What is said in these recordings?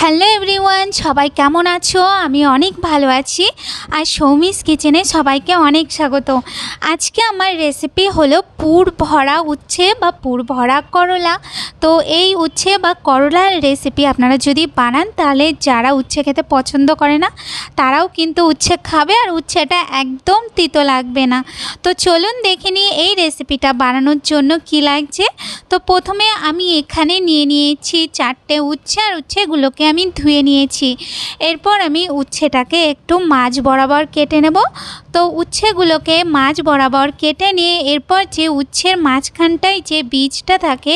Hello everyone, সবাই কেমন আছো? আমি অনেক ভালো আছি। আর সৌমিস কিচেনে সবাইকে অনেক স্বাগত। আজকে আমার রেসিপি হলো পুর ভরা উচ্ছে বা পুর ভরা করলা। তো এই উচ্ছে বা করলার রেসিপি আপনারা যদি বানান, তাহলে যারা উচ্ছে খেতে পছন্দ করে না, তারাও কিন্তু উচ্ছে খাবে আর উচ্ছেটা একদম তিতো লাগবে না। তো চলুন দেখে নিই এই রেসিপিটা বানানোর জন্য কি লাগছে। তো প্রথমে আমি এখানে নিয়ে নিয়েছি চারটে উচ্ছে, আর উচ্ছেগুলোকে আমি ধুয়ে নিয়েছি। এরপর আমি উচ্ছেটাকে একটু মাছ বরাবর কেটে নেব। তো উচ্ছেগুলোকে মাছ বরাবর কেটে নিয়ে এরপর যে উচ্ছের মাঝখানটায় যে বীজটা থাকে,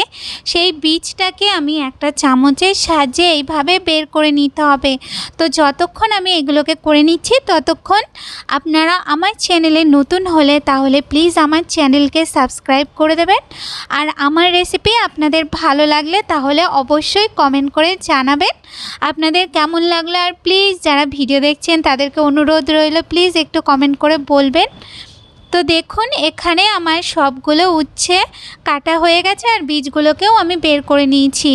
সেই বীজটাকে আমি একটা চামচের সাহায্যে এইভাবে বের করে নিতে হবে। তো যতক্ষণ আমি এগুলোকে করে নিচ্ছি, ততক্ষণ আপনারা আমার চ্যানেলে নতুন হলে তাহলে প্লিজ আমার চ্যানেলকে সাবস্ক্রাইব করে দেবেন। আর আমার রেসিপি আপনাদের ভালো লাগলে তাহলে অবশ্যই কমেন্ট করে জানাবেন। আপনাদের কেমন লাগল আর প্লিজ যারা ভিডিও দেখছেন তাদেরকে অনুরোধ রইল প্লিজ একটু কমেন্ট করে বলবেন। তো দেখুন, এখানে আমার সবগুলো উচ্ছে কাটা হয়ে গেছে আর বীজগুলোকেও আমি বের করে নিয়েছি।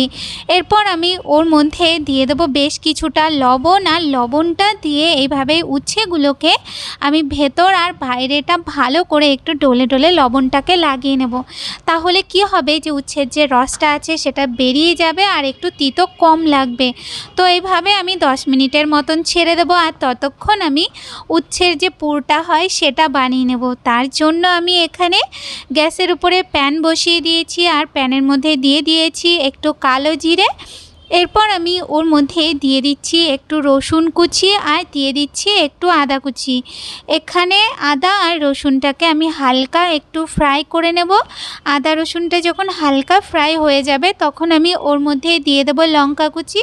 এরপর আমি ওর মধ্যে দিয়ে দেবো বেশ কিছুটা লবণ আর লবণটা দিয়ে এইভাবে উচ্ছেগুলোকে আমি ভেতর আর বাইরেটা ভালো করে একটু ডলে ডলে লবণটাকে লাগিয়ে নেব। তাহলে কি হবে যে উচ্ছের যে রসটা আছে সেটা বেরিয়ে যাবে আর একটু তিতো কম লাগবে। তো এইভাবে আমি দশ মিনিটের মতন ছেড়ে দেবো আর ততক্ষণ আমি উচ্ছের যে পুরটা হয় সেটা বানিয়ে নেব। তার জন্য আমি এখানে গ্যাসের উপরে প্যান বসিয়ে দিয়েছি আর প্যানের মধ্যে দিয়ে দিয়েছি একটু কালো জিরে এরপর আমি ওর মধ্যে দিয়ে দিচ্ছি একটু রসুন কুচি আর দিয়ে দিচ্ছি একটু আদা কুচি। এখানে আদা আর রসুনটাকে আমি হালকা একটু ফ্রাই করে নেব। আদা রসুনটা যখন হালকা ফ্রাই হয়ে যাবে তখন আমি ওর মধ্যে দিয়ে দেবো লঙ্কা কুচি।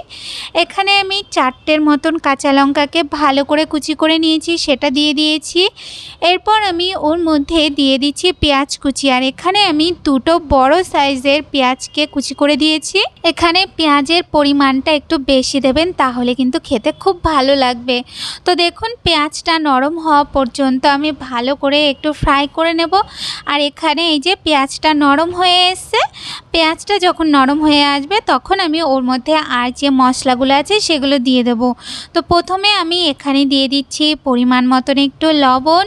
এখানে আমি চারটের মতন কাঁচা লঙ্কাকে ভালো করে কুচি করে নিয়েছি, সেটা দিয়ে দিয়েছি। এরপর আমি ওর মধ্যে দিয়ে দিচ্ছি পেঁয়াজ কুচি আর এখানে আমি দুটো বড় সাইজের পেঁয়াজকে কুচি করে দিয়েছি। এখানে পেঁয়াজের পরিমাণটা একটু বেশি দেবেন, তাহলে কিন্তু খেতে খুব ভালো লাগবে। তো দেখুন, পেঁয়াজটা নরম হওয়া পর্যন্ত আমি ভালো করে একটু ফ্রাই করে নেব। আর এখানে এই যে পেঁয়াজটা নরম হয়ে এসছে, পেঁয়াজটা যখন নরম হয়ে আসবে, তখন আমি ওর মধ্যে আর যে মশলাগুলো আছে, সেগুলো দিয়ে দেব। তো প্রথমে আমি এখানে দিয়ে দিচ্ছি পরিমাণ মতন একটু লবণ,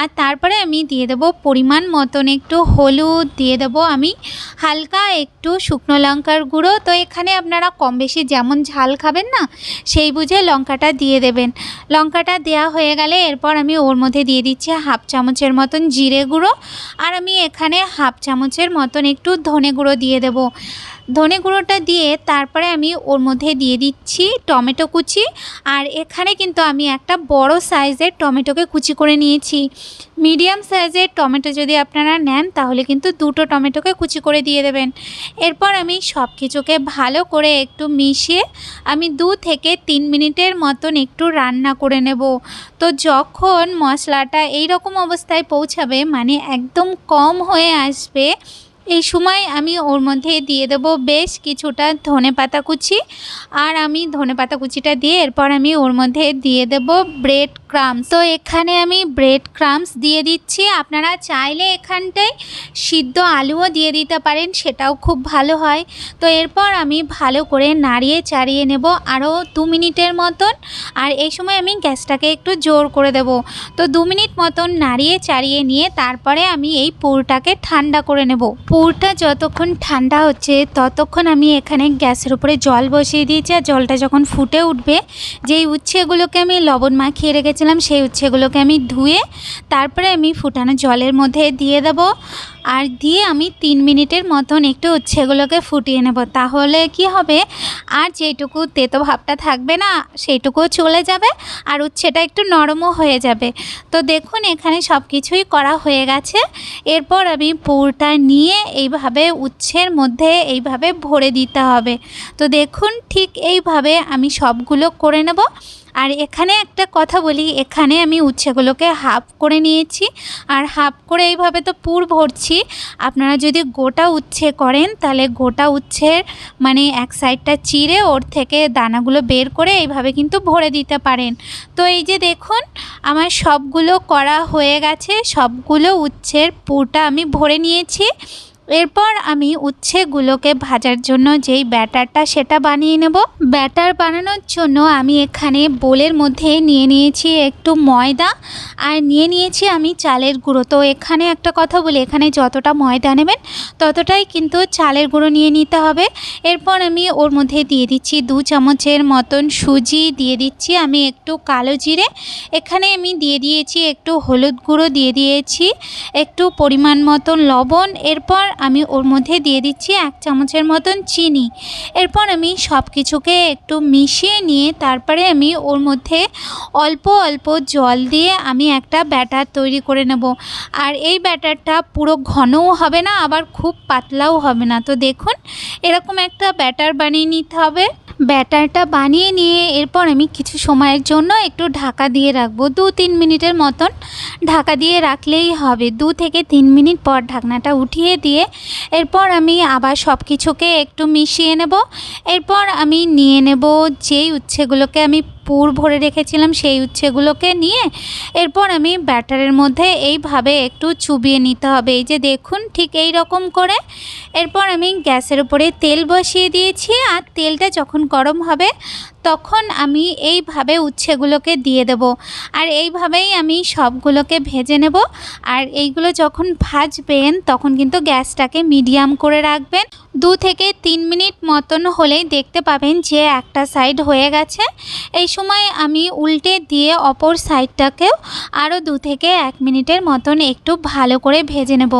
আর তারপরে আমি দিয়ে দেব পরিমাণ মতন একটু হলুদ, দিয়ে দেব আমি হালকা একটু শুকনো লঙ্কার গুঁড়ো। তো এখানে আপনারা কম বেশি যেমন ঝাল খাবেন না, সেই বুঝে লঙ্কাটা দিয়ে দেবেন। লঙ্কাটা দেওয়া হয়ে গেলে এরপর আমি ওর মধ্যে দিয়ে দিচ্ছি হাফ চামচের মতন জিরে গুঁড়ো, আর আমি এখানে হাফ চামচের মতন একটু ধনে গুঁড়ো দিয়ে দেবো। ধনে গুঁড়োটা দিয়ে তারপরে আমি ওর মধ্যে দিয়ে দিচ্ছি টমেটো কুচি। আর এখানে কিন্তু আমি একটা বড় সাইজের টমেটোকে কুচি করে নিয়েছি। মিডিয়াম সাইজের টমেটো যদি আপনারা নেন, তাহলে কিন্তু দুটো টমেটোকে কুচি করে দিয়ে দেবেন। এরপর আমি সব কিছুকে ভালো করে একটু মিশিয়ে আমি দু থেকে তিন মিনিটের মতন একটু রান্না করে নেব। তো যখন মশলাটা এই রকম অবস্থায় পৌঁছাবে মানে একদম কম হয়ে আসবে এই সময় আমি ওর মধ্যে দিয়ে দেবো বেশ কিছুটা ধনে পাতা কুচি। আর আমি ধনে পাতা কুচিটা দিয়ে এরপর আমি ওর মধ্যে দিয়ে দেব ব্রেড ক্রামস তো এখানে আমি ব্রেড ক্রামস দিয়ে দিচ্ছি। আপনারা চাইলে এখানটায় সিদ্ধ আলুও দিয়ে দিতে পারেন, সেটাও খুব ভালো হয়। তো এরপর আমি ভালো করে নাড়িয়ে চাড়িয়ে নেব আরও দু মিনিটের মতন। আর এই সময় আমি গ্যাসটাকে একটু জোর করে দেব। তো দু মিনিট মতন নাড়িয়ে চাড়িয়ে নিয়ে তারপরে আমি এই পুরটাকে ঠান্ডা করে নেব। পুরটা যতক্ষণ ঠান্ডা হচ্ছে, ততক্ষণ আমি এখানে গ্যাসের উপরে জল বসিয়ে দিয়েছি। আর জলটা যখন ফুটে উঠবে, যেই উচ্ছেগুলোকে আমি লবণ মাখিয়ে রেখেছিলাম সেই উচ্ছেগুলোকে আমি ধুয়ে তারপরে আমি ফুটানো জলের মধ্যে দিয়ে দেবো। আর দিয়ে আমি তিন মিনিটের মতন একটু উচ্ছেগুলোকে ফুটিয়ে নেব। তাহলে কি হবে? আর যেটুকু তেতো ভাবটা থাকবে না সেইটুকুও চলে যাবে আর উচ্ছেটা একটু নরমও হয়ে যাবে। তো দেখুন, এখানে সব কিছুই করা হয়ে গেছে। এরপর আমি পুরটা নিয়ে এইভাবে উচ্ছের মধ্যে এইভাবে ভরে দিতে হবে। তো দেখুন, ঠিক এইভাবে আমি সবগুলো করে নেব। আর এখানে একটা কথা বলি, এখানে আমি উচ্ছেগুলোকে হাফ করে নিয়েছি। আর হাফ করে এইভাবে তো পুর ভরছি। আপনারা যদি গোটা উচ্ছে করেন, তাহলে গোটা উচ্ছের মানে এক সাইডটা চিরে ওর থেকে দানাগুলো বের করে এইভাবে কিন্তু ভরে দিতে পারেন। তো এই যে দেখুন, আমার সবগুলো করা হয়ে গেছে, সবগুলো উচ্ছের পুরটা আমি ভরে নিয়েছি। এরপর আমি উচ্ছেগুলোকে ভাজার জন্য যেই ব্যাটারটা সেটা বানিয়ে নেব। ব্যাটার বানানোর জন্য আমি এখানে বোলের মধ্যে নিয়ে নিয়েছি একটু ময়দা। আর নিয়ে নিয়েছি আমি চালের গুঁড়ো। তো এখানে একটা কথা বলি, এখানে যতটা ময়দা নেবেন ততটাই কিন্তু চালের গুঁড়ো নিয়ে নিতে হবে। এরপর আমি ওর মধ্যে দিয়ে দিচ্ছি দু চামচের মতন সুজি, দিয়ে দিচ্ছি আমি একটু কালো জিরে। এখানে আমি দিয়ে দিয়েছি একটু হলুদ গুঁড়ো, দিয়ে দিয়েছি একটু পরিমাণ মতন লবণ। এরপর আমি ওর মধ্যে দিয়ে দিচ্ছি এক চামচের মতন চিনি। এরপর আমি সব কিছুকে একটু মিশিয়ে নিয়ে তারপরে আমি ওর মধ্যে অল্প অল্প জল দিয়ে আমি একটা ব্যাটার তৈরি করে নেব। আর এই ব্যাটারটা পুরো ঘনও হবে না, আবার খুব পাতলাও হবে না। তো দেখুন, এরকম একটা ব্যাটার বানিয়ে নিতে হবে। ব্যাটারটা বানিয়ে নিয়ে এরপর আমি কিছু সময়ের জন্য একটু ঢাকা দিয়ে রাখব। দু তিন মিনিটের মতন ঢাকা দিয়ে রাখলেই হবে। দু থেকে তিন মিনিট পর ঢাকনাটা উঠিয়ে দিয়ে এরপর আমি আবার সব কিছুকে একটু মিশিয়ে নেব। এরপর আমি নিয়ে নেব যেই উচ্ছেগুলোকে আমি পুর ভরে রেখেছিলাম সেই উচ্ছেগুলোকে নিয়ে। এরপর আমি ব্যাটারের মধ্যে এইভাবে একটু চুবিয়ে নিতে হবে। এই যে দেখুন, ঠিক এই রকম করে। এরপর আমি গ্যাসের উপরে তেল বসিয়ে দিয়েছি আর তেলটা যখন গরম হবে, তখন আমি এইভাবে উচ্ছেগুলোকে দিয়ে দেব। আর এইভাবেই আমি সবগুলোকে ভেজে নেব। আর এইগুলো যখন ভাজবেন, তখন কিন্তু গ্যাসটাকে মিডিয়াম করে রাখবেন। দু থেকে তিন মিনিট মতন হলেই দেখতে পাবেন যে একটা সাইড হয়ে গেছে। এই সময় আমি উল্টে দিয়ে অপর সাইডটাকেও আরও দু থেকে এক মিনিটের মতন একটু ভালো করে ভেজে নেব।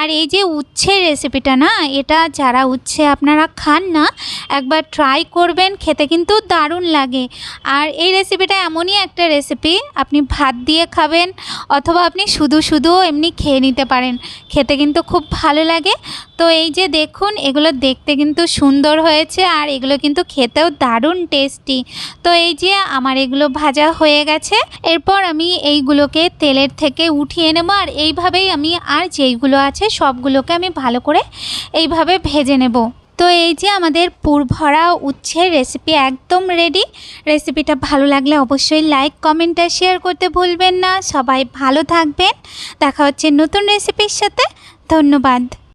আর এই যে উচ্ছের রেসিপিটা না, এটা যারা উচ্ছে আপনারা খান না, একবার ট্রাই করবেন, খেতে কিন্তু দারুণ লাগে। আর এই রেসিপিটা এমনই একটা রেসিপি আপনি ভাত দিয়ে খাবেন, অথবা আপনি শুধু শুধু এমনি খেয়ে নিতে পারেন। খেতে কিন্তু খুব ভালো লাগে। তো এই যে দেখুন, এগুলো দেখতে কিন্তু সুন্দর হয়েছে আর এগুলো কিন্তু খেতেও দারুণ টেস্টি তো এই যে আমার এগুলো ভাজা হয়ে গেছে, এরপর আমি এইগুলোকে তেলের থেকে উঠিয়ে নেব আর এইভাবেই আমি আর যেইগুলো আছে সবগুলোকে আমি ভালো করে এইভাবে ভেজে নেব। তো এই যে আমাদের পুরভরা উচ্ছের রেসিপি একদম রেডি রেসিপিটা ভালো লাগলে অবশ্যই লাইক কমেন্ট আর শেয়ার করতে ভুলবেন না। সবাই ভালো থাকবেন। দেখা হচ্ছে নতুন রেসিপির সাথে। ধন্যবাদ।